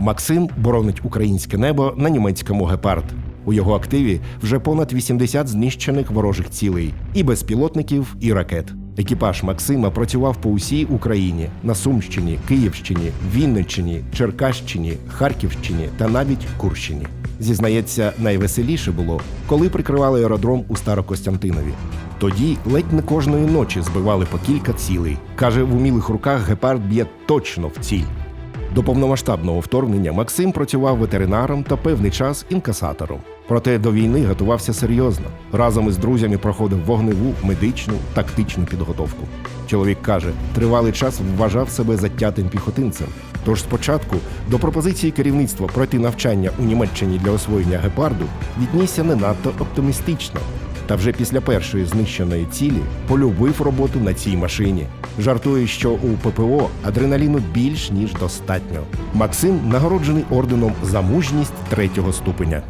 Максим боронить українське небо на німецькому гепард. У його активі вже понад 80 знищених ворожих цілей і безпілотників, і ракет. Екіпаж Максима працював по усій Україні на Сумщині, Київщині, Вінниччині, Черкащині, Харківщині та навіть Курщині. Зізнається, найвеселіше було, коли прикривали аеродром у Старокостянтинові. Тоді ледь не кожної ночі збивали по кілька цілей. Каже, в умілих руках гепард б'є точно в ціль. До повномасштабного вторгнення Максим працював ветеринаром та певний час інкасатором. Проте до війни готувався серйозно. Разом із друзями проходив вогневу, медичну, тактичну підготовку. Чоловік каже, тривалий час вважав себе затятим піхотинцем. Тож спочатку до пропозиції керівництва пройти навчання у Німеччині для освоєння гепарду віднісся не надто оптимістично. Та вже після першої знищеної цілі полюбив роботу на цій машині. Жартує, що у ППО адреналіну більш ніж достатньо. Максим нагороджений орденом за мужність третього ступеня.